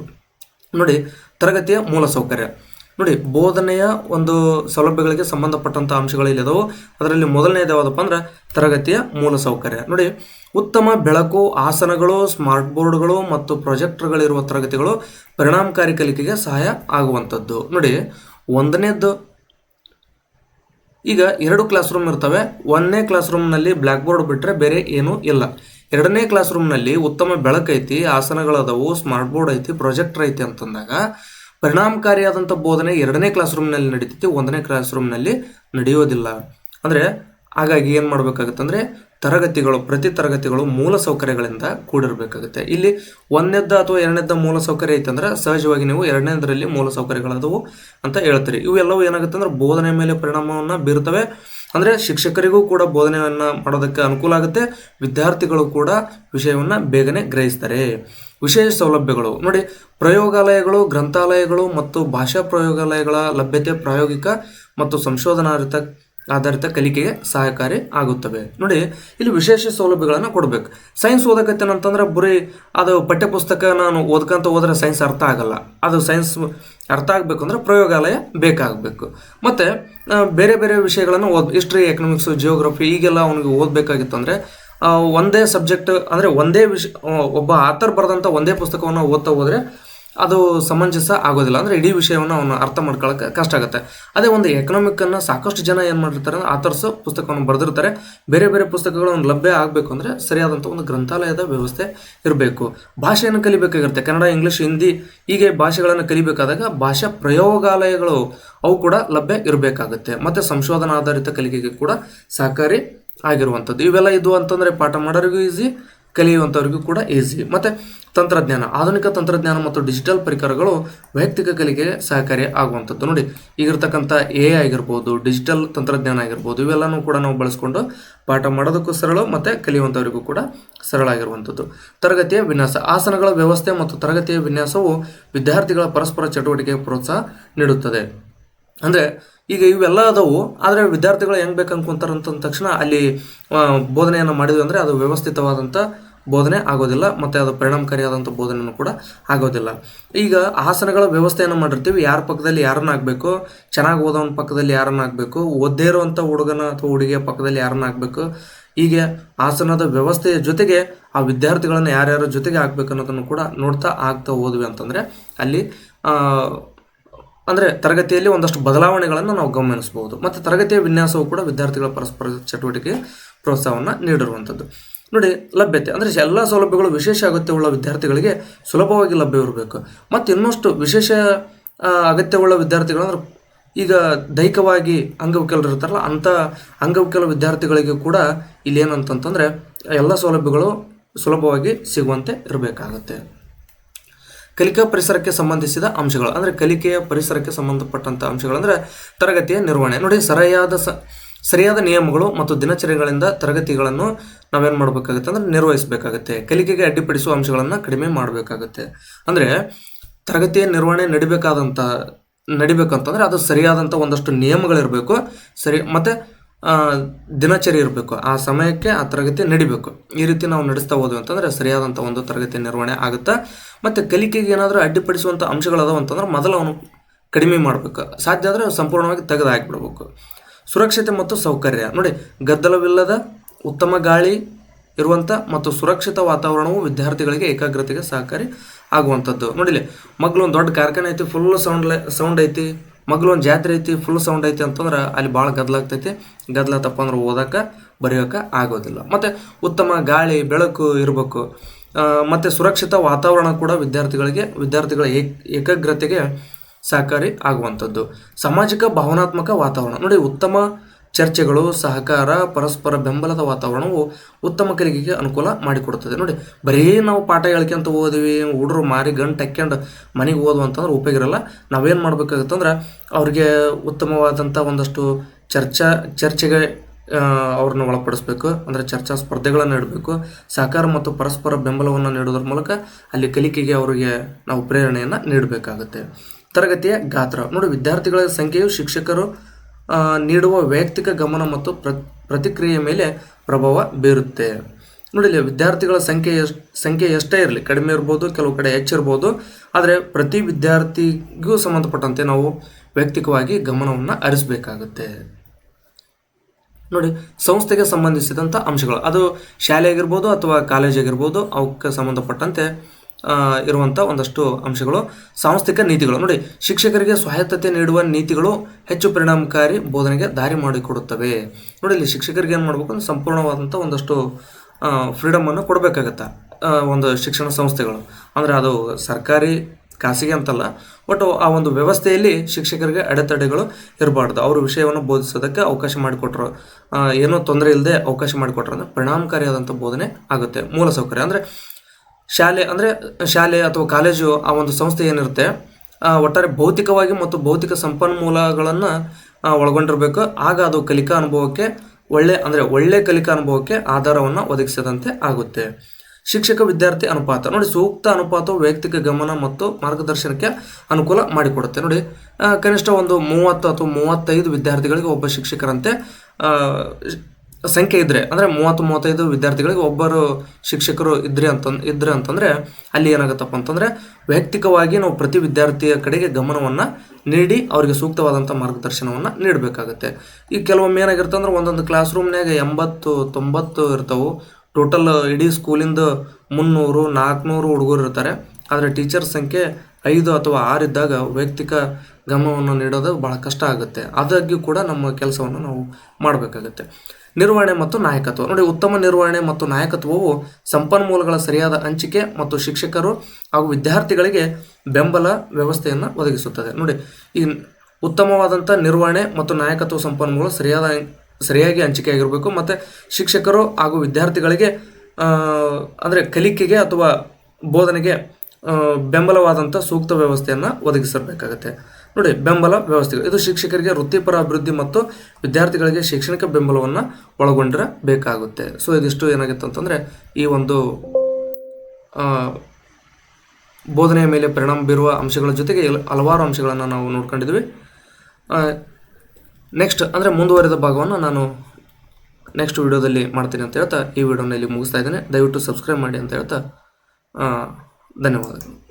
ನೋಡಿ, ತರಗತಿಯ ಮೂಲಸೌಕರ್ಯ ನೋಡಿ, ಬೋಧನೆಯ ಒಂದು ಸೌಲಭ್ಯಗಳಿಗೆ ಸಂಬಂಧಪಟ್ಟಂಥ ಅಂಶಗಳು ಇಲ್ಲಿದವು ಅದರಲ್ಲಿ ಮೊದಲನೇದು ಯಾವುದಪ್ಪ ಅಂದ್ರೆ ತರಗತಿಯ ಮೂಲಸೌಕರ್ಯ ನೋಡಿ, ಉತ್ತಮ ಬೆಳಕು, ಆಸನಗಳು, ಸ್ಮಾರ್ಟ್ ಬೋರ್ಡ್ಗಳು ಮತ್ತು ಪ್ರೊಜೆಕ್ಟರ್ಗಳಿರುವ ತರಗತಿಗಳು ಪರಿಣಾಮಕಾರಿ ಕಲಿಕೆಗೆ ಸಹಾಯ ಆಗುವಂಥದ್ದು. ನೋಡಿ, ಒಂದನೇದ್ದು, ಈಗ ಎರಡು ಕ್ಲಾಸ್ ರೂಮ್ ಇರ್ತವೆ. ಒಂದನೇ ಕ್ಲಾಸ್ ರೂಮ್ನಲ್ಲಿ ಬ್ಲ್ಯಾಕ್ ಬೋರ್ಡ್ ಬಿಟ್ಟರೆ ಬೇರೆ ಏನೂ ಇಲ್ಲ. ಎರಡನೇ ಕ್ಲಾಸ್ ರೂಮ್ನಲ್ಲಿ ಉತ್ತಮ ಬೆಳಕೈತಿ, ಆಸನಗಳದವು, ಸ್ಮಾರ್ಟ್ ಬೋರ್ಡ್ ಐತಿ, ಪ್ರೊಜೆಕ್ಟರ್ ಐತಿ ಅಂತಂದಾಗ ಪರಿಣಾಮಕಾರಿಯಾದಂಥ ಬೋಧನೆ ಎರಡನೇ ಕ್ಲಾಸ್ ರೂಮ್ನಲ್ಲಿ ನಡೀತೈತಿ ಒಂದನೇ ಕ್ಲಾಸ್ ರೂಮ್ನಲ್ಲಿ ನಡೆಯೋದಿಲ್ಲ. ಅಂದರೆ, ಹಾಗಾಗಿ ಏನು ಮಾಡಬೇಕಾಗುತ್ತೆ ಅಂದರೆ, ತರಗತಿಗಳು, ಪ್ರತಿ ತರಗತಿಗಳು ಮೂಲ ಸೌಕರ್ಯಗಳಿಂದ ಕೂಡಿರಬೇಕಾಗುತ್ತೆ. ಇಲ್ಲಿ ಒಂದನೇದ್ದ ಅಥವಾ ಎರಡನೇದ್ದ ಮೂಲ ಸೌಕರ್ಯ ಐತಂದ್ರೆ ಸಹಜವಾಗಿ ನೀವು ಎರಡನೇದರಲ್ಲಿ ಮೂಲ ಸೌಕರ್ಯಗಳಾದವು ಅಂತ ಹೇಳ್ತೀರಿ. ಇವೆಲ್ಲವೂ ಏನಾಗುತ್ತೆ ಅಂದ್ರೆ, ಬೋಧನೆ ಮೇಲೆ ಪರಿಣಾಮವನ್ನು ಬೀರ್ತವೆ. ಅಂದರೆ ಶಿಕ್ಷಕರಿಗೂ ಕೂಡ ಬೋಧನೆಯನ್ನು ಮಾಡೋದಕ್ಕೆ ಅನುಕೂಲ ಆಗುತ್ತೆ, ವಿದ್ಯಾರ್ಥಿಗಳು ಕೂಡ ವಿಷಯವನ್ನು ಬೇಗನೆ ಗ್ರಹಿಸ್ತಾರೆ. ವಿಶೇಷ ಸೌಲಭ್ಯಗಳು. ನೋಡಿ, ಪ್ರಯೋಗಾಲಯಗಳು, ಗ್ರಂಥಾಲಯಗಳು ಮತ್ತು ಭಾಷಾ ಪ್ರಯೋಗಾಲಯಗಳ ಲಭ್ಯತೆ ಪ್ರಾಯೋಗಿಕ ಮತ್ತು ಸಂಶೋಧನಾರಿತ ಆಧಾರಿತ ಕಲಿಕೆಗೆ ಸಹಕಾರಿ ಆಗುತ್ತವೆ. ನೋಡಿ, ಇಲ್ಲಿ ವಿಶೇಷ ಸೌಲಭ್ಯಗಳನ್ನು ಕೊಡಬೇಕು. ಸೈನ್ಸ್ ಓದಕತ್ತೇನಂತಂದ್ರೆ ಬರೀ ಅದು ಪಠ್ಯಪುಸ್ತಕ ನಾನು ಓದ್ಕೊಂತ ಹೋದ್ರೆ ಸೈನ್ಸ್ ಅರ್ಥ ಆಗಲ್ಲ. ಅದು ಸೈನ್ಸ್ ಅರ್ಥ ಆಗಬೇಕು ಅಂದ್ರೆ ಪ್ರಯೋಗಾಲಯ ಬೇಕಾಗಬೇಕು. ಮತ್ತು ಬೇರೆ ಬೇರೆ ವಿಷಯಗಳನ್ನು ಓದ್ ಹಿಸ್ಟ್ರಿ ಎಕನಾಮಿಕ್ಸ್ ಜಿಯೋಗ್ರಫಿ ಈಗೆಲ್ಲ ಅವನಿಗೆ ಓದಬೇಕಾಗಿತ್ತು ಅಂದರೆ ಒಂದೇ ಸಬ್ಜೆಕ್ಟ್ ಅಂದರೆ ಒಂದೇ ವಿಷ ಒಬ್ಬ ಆತರ್ ಬರೆದಂಥ ಒಂದೇ ಪುಸ್ತಕವನ್ನು ಓದ್ತಾ ಹೋದರೆ ಅದು ಸಮಂಜಸ ಆಗೋದಿಲ್ಲ. ಅಂದರೆ ಇಡೀ ವಿಷಯವನ್ನು ಅವನು ಅರ್ಥ ಮಾಡ್ಕೊಳ್ಳೋಕೆ ಕಷ್ಟ ಆಗುತ್ತೆ. ಅದೇ ಒಂದು ಎಕನಾಮಿಕ್ಕನ್ನು ಸಾಕಷ್ಟು ಜನ ಏನು ಮಾಡಿರ್ತಾರೆ ಅಂದ್ರೆ ಆಥರ್ಸ್ ಪುಸ್ತಕವನ್ನು ಬರೆದಿರ್ತಾರೆ. ಬೇರೆ ಬೇರೆ ಪುಸ್ತಕಗಳು ಲಭ್ಯ ಆಗಬೇಕು ಅಂದರೆ ಸರಿಯಾದಂಥ ಒಂದು ಗ್ರಂಥಾಲಯದ ವ್ಯವಸ್ಥೆ ಇರಬೇಕು. ಭಾಷೆಯನ್ನು ಕಲಿಬೇಕಾಗಿರುತ್ತೆ. ಕನ್ನಡ, ಇಂಗ್ಲೀಷ್, ಹಿಂದಿ ಹೀಗೆ ಭಾಷೆಗಳನ್ನು ಕಲಿಬೇಕಾದಾಗ ಭಾಷಾ ಪ್ರಯೋಗಾಲಯಗಳು ಅವು ಕೂಡ ಲಭ್ಯ ಇರಬೇಕಾಗುತ್ತೆ. ಮತ್ತು ಸಂಶೋಧನಾ ಆಧಾರಿತ ಕಲಿಕೆಗೆ ಕೂಡ ಸಹಕಾರಿ ಆಗಿರುವಂಥದ್ದು. ಇವೆಲ್ಲ ಇದು ಅಂತಂದರೆ ಪಾಠ ಮಾಡೋರಿಗೂ ಈಸಿ ಕಲಿಯುವಂಥವ್ರಿಗೂ ಕೂಡ ಈಸಿ ಮತ್ತು ತಂತ್ರಜ್ಞಾನ, ಆಧುನಿಕ ತಂತ್ರಜ್ಞಾನ ಮತ್ತು ಡಿಜಿಟಲ್ ಪರಿಕರಗಳು ವೈಯಕ್ತಿಕ ಕಲಿಕೆಗೆ ಸಹಕಾರಿ ಆಗುವಂಥದ್ದು. ನೋಡಿ, ಈಗಿರ್ತಕ್ಕಂಥ ಎ ಆಗಿರ್ಬೋದು ಡಿಜಿಟಲ್ ತಂತ್ರಜ್ಞಾನ ಆಗಿರ್ಬೋದು, ಇವೆಲ್ಲನೂ ಕೂಡ ನಾವು ಬಳಸ್ಕೊಂಡು ಪಾಠ ಮಾಡೋದಕ್ಕೂ ಸರಳ ಮತ್ತು ಕಲಿಯುವಂಥವರಿಗೂ ಕೂಡ ಸರಳ ಆಗಿರುವಂಥದ್ದು. ತರಗತಿಯ ವಿನ್ಯಾಸ, ಆಸನಗಳ ವ್ಯವಸ್ಥೆ ಮತ್ತು ತರಗತಿಯ ವಿನ್ಯಾಸವು ವಿದ್ಯಾರ್ಥಿಗಳ ಪರಸ್ಪರ ಚಟುವಟಿಕೆಗೆ ಪ್ರೋತ್ಸಾಹ ನೀಡುತ್ತದೆ. ಅಂದರೆ ಈಗ ಇವೆಲ್ಲ ಅದಾವು, ಆದರೆ ವಿದ್ಯಾರ್ಥಿಗಳು ಹೆಂಗೆ ಬೇಕು ಅನ್ಕೊಂತಾರೆ ಅಂತಂದ ತಕ್ಷಣ ಅಲ್ಲಿ ಬೋಧನೆಯನ್ನು ಮಾಡಿದ್ವಿ ಅಂದರೆ ಅದು ವ್ಯವಸ್ಥಿತವಾದಂಥ ಬೋಧನೆ ಆಗೋದಿಲ್ಲ, ಮತ್ತು ಅದು ಪರಿಣಾಮಕಾರಿಯಾದಂಥ ಬೋಧನೆಯೂ ಕೂಡ ಆಗೋದಿಲ್ಲ. ಈಗ ಆಸನಗಳ ವ್ಯವಸ್ಥೆಯನ್ನು ಮಾಡಿರ್ತೀವಿ, ಯಾರ ಪಕ್ಕದಲ್ಲಿ ಯಾರನ್ನ ಆಗಬೇಕು, ಚೆನ್ನಾಗಿ ಓದೋನ ಪಕ್ಕದಲ್ಲಿ ಯಾರನ್ನ ಆಗಬೇಕು, ಓದ್ದೇ ಇರುವಂಥ ಹುಡುಗನ ಅಥವಾ ಹುಡುಗಿಯ ಪಕ್ಕದಲ್ಲಿ ಯಾರನ್ನ ಆಗಬೇಕು, ಹೀಗೆ ಆಸನದ ವ್ಯವಸ್ಥೆಯ ಜೊತೆಗೆ ಆ ವಿದ್ಯಾರ್ಥಿಗಳನ್ನು ಯಾರ್ಯಾರ ಜೊತೆಗೆ ಹಾಕ್ಬೇಕು ಅನ್ನೋದನ್ನು ಕೂಡ ನೋಡ್ತಾ ಆಗ್ತಾ ಹೋದ್ವಿ ಅಂತಂದರೆ ಅಲ್ಲಿ ಅಂದರೆ ತರಗತಿಯಲ್ಲಿ ಒಂದಷ್ಟು ಬದಲಾವಣೆಗಳನ್ನು ನಾವು ಗಮನಿಸಬಹುದು. ಮತ್ತು ತರಗತಿಯ ವಿನ್ಯಾಸವು ಕೂಡ ವಿದ್ಯಾರ್ಥಿಗಳ ಪರಸ್ಪರ ಚಟುವಟಿಕೆ ಪ್ರೋತ್ಸಾಹವನ್ನು ನೀಡಿರುವಂಥದ್ದು. ನೋಡಿ, ಲಭ್ಯತೆ. ಅಂದರೆ ಎಲ್ಲ ಸೌಲಭ್ಯಗಳು ವಿಶೇಷ ಅಗತ್ಯವುಳ್ಳ ವಿದ್ಯಾರ್ಥಿಗಳಿಗೆ ಸುಲಭವಾಗಿ ಲಭ್ಯವಿರಬೇಕು ಮತ್ತು ಇನ್ನಷ್ಟು ವಿಶೇಷ ಅಗತ್ಯವುಳ್ಳ ವಿದ್ಯಾರ್ಥಿಗಳು ಅಂದರೆ ಈಗ ದೈಹಿಕವಾಗಿ ಅಂಗವಿಕಲರು ಇರ್ತಾರಲ್ಲ ಅಂಥ ಅಂಗವಿಕಲ ವಿದ್ಯಾರ್ಥಿಗಳಿಗೆ ಕೂಡ ಇಲ್ಲಿ ಏನಂತಂತಂದರೆ ಎಲ್ಲ ಸೌಲಭ್ಯಗಳು ಸುಲಭವಾಗಿ ಸಿಗುವಂತೆ ಇರಬೇಕಾಗತ್ತೆ. ಕಲಿಕಾ ಪರಿಸರಕ್ಕೆ ಸಂಬಂಧಿಸಿದ ಅಂಶಗಳು, ಅಂದರೆ ಕಲಿಕೆಯ ಪರಿಸರಕ್ಕೆ ಸಂಬಂಧಪಟ್ಟಂಥ ಅಂಶಗಳು, ಅಂದರೆ ತರಗತಿಯ ನಿರ್ವಹಣೆ. ನೋಡಿ, ಸರಿಯಾದ ಸರಿಯಾದ ನಿಯಮಗಳು ಮತ್ತು ದಿನಚರಿಗಳಿಂದ ತರಗತಿಗಳನ್ನು ನಾವೇನು ಮಾಡಬೇಕಾಗುತ್ತೆ ಅಂದರೆ ನಿರ್ವಹಿಸಬೇಕಾಗುತ್ತೆ. ಕಲಿಕೆಗೆ ಅಡ್ಡಿಪಡಿಸುವ ಅಂಶಗಳನ್ನು ಕಡಿಮೆ ಮಾಡಬೇಕಾಗುತ್ತೆ. ಅಂದರೆ ತರಗತಿಯ ನಿರ್ವಹಣೆ ನಡಿಬೇಕಾದಂಥ ನಡಿಬೇಕಂತಂದರೆ ಅದು ಸರಿಯಾದಂಥ ಒಂದಷ್ಟು ನಿಯಮಗಳಿರಬೇಕು. ಸರಿ, ಮತ್ತು ದಿನಚರಿ ಇರಬೇಕು. ಆ ಸಮಯಕ್ಕೆ ಆ ತರಗತಿ ನಡಿಬೇಕು. ಈ ರೀತಿ ನಾವು ನಡೆಸ್ತಾ ಹೋದ್ವಿ ಅಂತಂದ್ರೆ ಸರಿಯಾದಂಥ ಒಂದು ತರಗತಿ ನಿರ್ವಹಣೆ ಆಗುತ್ತೆ. ಮತ್ತು ಕಲಿಕೆಗೆ ಏನಾದರೂ ಅಡ್ಡಿಪಡಿಸುವಂಥ ಅಂಶಗಳದಾವ ಅಂತಂದ್ರೆ ಮೊದಲು ಅವನು ಕಡಿಮೆ ಮಾಡಬೇಕು. ಸಾಧ್ಯ ಆದರೆ ಸಂಪೂರ್ಣವಾಗಿ ತೆಗೆದು ಹಾಕಿಬಿಡ್ಬೇಕು ಸುರಕ್ಷತೆ ಮತ್ತು ಸೌಕರ್ಯ. ನೋಡಿ, ಗದ್ದಲವಿಲ್ಲದ ಉತ್ತಮ ಗಾಳಿ ಇರುವಂಥ ಮತ್ತು ಸುರಕ್ಷಿತ ವಾತಾವರಣವು ವಿದ್ಯಾರ್ಥಿಗಳಿಗೆ ಏಕಾಗ್ರತೆಗೆ ಸಹಕಾರಿ ಆಗುವಂಥದ್ದು ನೋಡಿಲಿ, ಮಗ್ಳು ಒಂದು ದೊಡ್ಡ ಕಾರ್ಖಾನೆ ಐತಿ ಫುಲ್ ಸೌಂಡ್ ಸೌಂಡ್ ಐತಿ. ಮಗ್ಳು ಒಂದು ಜಾತ್ರೆ ಐತಿ ಫುಲ್ ಸೌಂಡ್ ಐತಿ ಅಂತಂದ್ರೆ ಅಲ್ಲಿ ಭಾಳ ಗದ್ದಲ ತಪ್ಪ ಅಂದ್ರೆ ಓದಕ್ಕೆ ಬರೆಯೋಕೆ ಆಗೋದಿಲ್ಲ. ಮತ್ತು ಉತ್ತಮ ಗಾಳಿ, ಬೆಳಕು ಇರಬೇಕು. ಮತ್ತು ಸುರಕ್ಷಿತ ವಾತಾವರಣ ಕೂಡ ವಿದ್ಯಾರ್ಥಿಗಳಿಗೆ, ವಿದ್ಯಾರ್ಥಿಗಳ ಏಕ್, ಏಕಾಗ್ರತೆಗೆ ಸಹಕಾರಿ ಆಗುವಂಥದ್ದು. ಸಾಮಾಜಿಕ, ಭಾವನಾತ್ಮಕ ವಾತಾವರಣ. ನೋಡಿ, ಉತ್ತಮ ಚರ್ಚೆಗಳು, ಸಹಕಾರ, ಪರಸ್ಪರ ಬೆಂಬಲದ ವಾತಾವರಣವು ಉತ್ತಮ ಕಲಿಕೆಗೆ ಅನುಕೂಲ ಮಾಡಿಕೊಡುತ್ತದೆ. ನೋಡಿ, ಬರೀ ನಾವು ಪಾಠ ಹೇಳ್ಕೊಂತ ಓದಿವಿ ಹುಡುಗರು ಮಾರಿ ಗಂಟು ಹಾಕ್ಯಂಡು ಮನೆಗೆ ಓದು ಅಂತಂದ್ರೆ ಉಪಯೋಗ ಇರಲ್ಲ. ನಾವೇನು ಮಾಡಬೇಕಾಗತ್ತಂದ್ರೆ ಅವ್ರಿಗೆ ಉತ್ತಮವಾದಂಥ ಒಂದಷ್ಟು ಚರ್ಚಾ, ಚರ್ಚೆಗೆ ಅವ್ರನ್ನ ಒಳಪಡಿಸ್ಬೇಕು. ಅಂದರೆ ಚರ್ಚಾ ಸ್ಪರ್ಧೆಗಳನ್ನು ಇಡಬೇಕು ಸಹಕಾರ ಮತ್ತು ಪರಸ್ಪರ ಬೆಂಬಲವನ್ನು ನೀಡೋದ್ರ ಮೂಲಕ ಅಲ್ಲಿ ಕಲಿಕೆಗೆ ಅವರಿಗೆ ನಾವು ಪ್ರೇರಣೆಯನ್ನು ನೀಡಬೇಕಾಗುತ್ತೆ. ತರಗತಿಯ ಗಾತ್ರ. ನೋಡಿ, ವಿದ್ಯಾರ್ಥಿಗಳ ಸಂಖ್ಯೆಯು ಶಿಕ್ಷಕರು ನೀಡುವ ವೈಯಕ್ತಿಕ ಗಮನ ಮತ್ತು ಪ್ರ ಪ್ರತಿಕ್ರಿಯೆಯ ಮೇಲೆ ಪ್ರಭಾವ ಬೀರುತ್ತೆ. ನೋಡಿಲ್ಲ ವಿದ್ಯಾರ್ಥಿಗಳ ಸಂಖ್ಯೆ ಎಷ್ಟು, ಸಂಖ್ಯೆ ಎಷ್ಟೇ ಇರಲಿ, ಕಡಿಮೆ ಇರ್ಬೋದು, ಕೆಲವು ಕಡೆ ಹೆಚ್ಚಿರ್ಬೋದು, ಆದರೆ ಪ್ರತಿ ವಿದ್ಯಾರ್ಥಿಗೂ ಸಂಬಂಧಪಟ್ಟಂತೆ ನಾವು ವೈಯಕ್ತಿಕವಾಗಿ ಗಮನವನ್ನು ಹರಿಸಬೇಕಾಗುತ್ತೆ. ನೋಡಿ, ಸಂಸ್ಥೆಗೆ ಸಂಬಂಧಿಸಿದಂಥ ಅಂಶಗಳು. ಅದು ಶಾಲೆ ಆಗಿರ್ಬೋದು ಅಥವಾ ಕಾಲೇಜ್ ಆಗಿರ್ಬೋದು ಅವಕ್ಕೆ ಸಂಬಂಧಪಟ್ಟಂತೆ ಇರುವಂಥ ಒಂದಷ್ಟು ಅಂಶಗಳು. ಸಾಂಸ್ಥಿಕ ನೀತಿಗಳು. ನೋಡಿ, ಶಿಕ್ಷಕರಿಗೆ ಸ್ವಾಯತ್ತತೆ ನೀಡುವ ನೀತಿಗಳು ಹೆಚ್ಚು ಪರಿಣಾಮಕಾರಿ ಬೋಧನೆಗೆ ದಾರಿ ಮಾಡಿಕೊಡುತ್ತವೆ. ನೋಡಿ, ಇಲ್ಲಿ ಶಿಕ್ಷಕರಿಗೆ ಏನು ಮಾಡಬೇಕು ಅಂದ್ರೆ ಸಂಪೂರ್ಣವಾದಂಥ ಒಂದಷ್ಟು ಫ್ರೀಡಮನ್ನು ಕೊಡಬೇಕಾಗತ್ತೆ ಒಂದು ಶಿಕ್ಷಣ ಸಂಸ್ಥೆಗಳು. ಅಂದರೆ ಅದು ಸರ್ಕಾರಿ, ಖಾಸಗಿ ಅಂತಲ್ಲ, ಒಟ್ಟು ಆ ಒಂದು ವ್ಯವಸ್ಥೆಯಲ್ಲಿ ಶಿಕ್ಷಕರಿಗೆ ಅಡೆತಡೆಗಳು ಇರಬಾರ್ದು. ಅವರು ವಿಷಯವನ್ನು ಬೋಧಿಸೋದಕ್ಕೆ ಅವಕಾಶ ಮಾಡಿಕೊಟ್ರು ಏನೂ ತೊಂದರೆ ಇಲ್ಲದೆ ಅವಕಾಶ ಮಾಡಿಕೊಟ್ರು ಅಂದರೆ ಪರಿಣಾಮಕಾರಿಯಾದಂಥ ಬೋಧನೆ ಆಗುತ್ತೆ. ಮೂಲಸೌಕರ್ಯ ಅಂದರೆ ಶಾಲೆ ಅಂದರೆ, ಶಾಲೆ ಅಥವಾ ಕಾಲೇಜು ಆ ಒಂದು ಸಂಸ್ಥೆ ಏನಿರುತ್ತೆ ಒಟ್ಟಾರೆ ಭೌತಿಕವಾಗಿ ಮತ್ತು ಭೌತಿಕ ಸಂಪನ್ಮೂಲಗಳನ್ನು ಒಳಗೊಂಡಿರಬೇಕು. ಆಗ ಅದು ಕಲಿಕಾ ಅನುಭವಕ್ಕೆ ಒಳ್ಳೆ, ಅಂದರೆ ಒಳ್ಳೆ ಕಲಿಕಾ ಅನುಭವಕ್ಕೆ ಆಧಾರವನ್ನು ಒದಗಿಸದಂತೆ ಆಗುತ್ತೆ. ಶಿಕ್ಷಕ ವಿದ್ಯಾರ್ಥಿ ಅನುಪಾತ. ನೋಡಿ, ಸೂಕ್ತ ಅನುಪಾತವು ವೈಯಕ್ತಿಕ ಗಮನ ಮತ್ತು ಮಾರ್ಗದರ್ಶನಕ್ಕೆ ಅನುಕೂಲ ಮಾಡಿಕೊಡುತ್ತೆ. ನೋಡಿ ಕನಿಷ್ಠ ಒಂದು ಮೂವತ್ತು ಅಥವಾ ಮೂವತ್ತೈದು ವಿದ್ಯಾರ್ಥಿಗಳಿಗೆ ಒಬ್ಬ ಶಿಕ್ಷಕರಂತೆ ಸಂಖ್ಯೆ ಇದ್ದರೆ ಅಂದರೆ ಮೂವತ್ತು, ಮೂವತ್ತೈದು ವಿದ್ಯಾರ್ಥಿಗಳಿಗೆ ಒಬ್ಬರು ಶಿಕ್ಷಕರು ಇದ್ರಿ ಅಂತ ಇದ್ರೆ ಅಂತಂದರೆ ಅಲ್ಲಿ ಏನಾಗತ್ತಪ್ಪ ಅಂತಂದ್ರೆ ವೈಯಕ್ತಿಕವಾಗಿ ನಾವು ಪ್ರತಿ ವಿದ್ಯಾರ್ಥಿಯ ಕಡೆಗೆ ಗಮನವನ್ನು ನೀಡಿ ಅವರಿಗೆ ಸೂಕ್ತವಾದಂಥ ಮಾರ್ಗದರ್ಶನವನ್ನು ನೀಡಬೇಕಾಗುತ್ತೆ. ಈ ಕೆಲವೊಮ್ಮೆ ಏನಾಗಿರುತ್ತೆ ಅಂದ್ರೆ ಒಂದೊಂದು ಕ್ಲಾಸ್ ರೂಮ್ನಾಗ ಎಂಬತ್ತು, ತೊಂಬತ್ತು ಇರ್ತವೆ. ಟೋಟಲ್ ಇಡೀ ಸ್ಕೂಲಿಂದ ಮುನ್ನೂರು ನಾಲ್ಕುನೂರು ಹುಡುಗರು ಇರ್ತಾರೆ. ಆದರೆ ಟೀಚರ್ ಸಂಖ್ಯೆ ಐದು ಅಥವಾ ಆರು ಇದ್ದಾಗ ವೈಯಕ್ತಿಕ ಗಮನವನ್ನು ನೀಡೋದು ಭಾಳ ಕಷ್ಟ ಆಗುತ್ತೆ. ಅದಾಗ್ಯೂ ಕೂಡ ನಮ್ಮ ಕೆಲಸವನ್ನು ನಾವು ಮಾಡಬೇಕಾಗುತ್ತೆ. ನಿರ್ವಹಣೆ ಮತ್ತು ನಾಯಕತ್ವ. ನೋಡಿ, ಉತ್ತಮ ನಿರ್ವಹಣೆ ಮತ್ತು ನಾಯಕತ್ವವು ಸಂಪನ್ಮೂಲಗಳ ಸರಿಯಾದ ಹಂಚಿಕೆ ಮತ್ತು ಶಿಕ್ಷಕರು ಹಾಗೂ ವಿದ್ಯಾರ್ಥಿಗಳಿಗೆ ಬೆಂಬಲ ವ್ಯವಸ್ಥೆಯನ್ನು ಒದಗಿಸುತ್ತದೆ. ನೋಡಿ, ಈ ಉತ್ತಮವಾದಂಥ ನಿರ್ವಹಣೆ ಮತ್ತು ನಾಯಕತ್ವ ಸಂಪನ್ಮೂಲ ಸರಿಯಾದ ಸರಿಯಾಗಿ ಹಂಚಿಕೆ ಆಗಿರಬೇಕು ಮತ್ತು ಶಿಕ್ಷಕರು ಹಾಗೂ ವಿದ್ಯಾರ್ಥಿಗಳಿಗೆ ಅಂದರೆ ಕಲಿಕೆಗೆ ಅಥವಾ ಬೋಧನೆಗೆ ಬೆಂಬಲವಾದಂಥ ಸೂಕ್ತ ವ್ಯವಸ್ಥೆಯನ್ನು ಒದಗಿಸಬೇಕಾಗತ್ತೆ ನೋಡಿ, ಬೆಂಬಲ ವ್ಯವಸ್ಥೆಗಳು. ಇದು ಶಿಕ್ಷಕರಿಗೆ ವೃತ್ತಿಪರ ಅಭಿವೃದ್ಧಿ ಮತ್ತು ವಿದ್ಯಾರ್ಥಿಗಳಿಗೆ ಶೈಕ್ಷಣಿಕ ಬೆಂಬಲವನ್ನು ಒಳಗೊಂಡಿರಬೇಕಾಗುತ್ತೆ. ಸೊ ಇದಿಷ್ಟು ಏನಾಗಿತ್ತು ಅಂತಂದರೆ, ಈ ಒಂದು ಬೋಧನೆಯ ಮೇಲೆ ಪರಿಣಾಮ ಬೀರುವ ಅಂಶಗಳ ಜೊತೆಗೆ ಹಲವಾರು ಅಂಶಗಳನ್ನು ನಾವು ನೋಡ್ಕೊಂಡಿದ್ವಿ. ನೆಕ್ಸ್ಟ್ ಅಂದರೆ ಮುಂದುವರಿದ ಭಾಗವನ್ನು ನಾನು ನೆಕ್ಸ್ಟ್ ವಿಡಿಯೋದಲ್ಲಿ ಮಾಡ್ತೀನಿ ಅಂತ ಹೇಳ್ತಾ ಈ ವಿಡಿಯೋನ ಇಲ್ಲಿ ಮುಗಿಸ್ತಾ ಇದ್ದೇನೆ. ದಯವಿಟ್ಟು ಸಬ್ಸ್ಕ್ರೈಬ್ ಮಾಡಿ ಅಂತ ಹೇಳ್ತಾ ಆ, ಧನ್ಯವಾದಗಳು